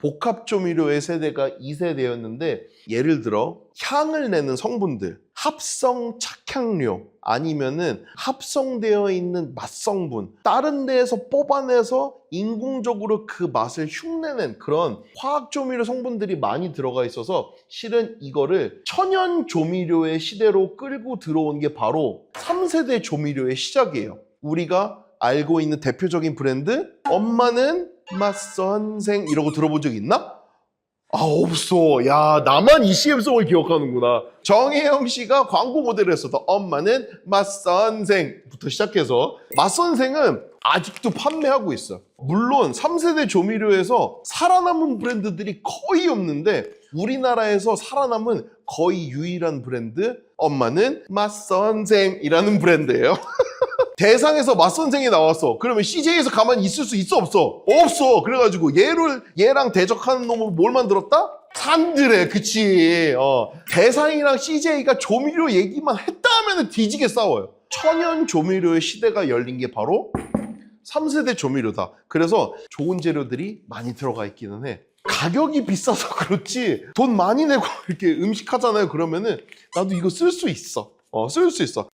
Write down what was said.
복합 조미료의 세대가 2세대였는데 예를 들어 향을 내는 성분들, 합성 착향료 아니면은 합성되어 있는 맛성분 다른 데에서 뽑아내서 인공적으로 그 맛을 흉내낸 그런 화학 조미료 성분들이 많이 들어가 있어서 실은 이거를 천연 조미료의 시대로 끌고 들어온 게 바로 3세대 조미료의 시작이에요. 우리가 알고 있는 대표적인 브랜드 엄마는 맛선생 이러고 들어본 적 있나? 아 없어. 야 나만 이 CM송을 기억하는구나. 정혜영 씨가 광고 모델을 했었던 엄마는 맛선생부터 시작해서 맛선생은 아직도 판매하고 있어. 물론 3세대 조미료에서 살아남은 브랜드들이 거의 없는데 우리나라에서 살아남은 거의 유일한 브랜드 엄마는 맛선생이라는 브랜드예요. 대상에서 맞선생이 나왔어. 그러면 CJ에서 가만히 있을 수 있어 없어? 없어. 그래가지고 얘를 얘랑 대적하는 놈으로 뭘 만들었다? 산드레 그치. 어. 대상이랑 CJ가 조미료 얘기만 했다 하면 뒤지게 싸워요. 천연 조미료의 시대가 열린 게 바로 3세대 조미료다. 그래서 좋은 재료들이 많이 들어가 있기는 해. 가격이 비싸서 그렇지 돈 많이 내고 이렇게 음식 하잖아요. 그러면은 나도 이거 쓸 수 있어. 어, 쓸 수 있어.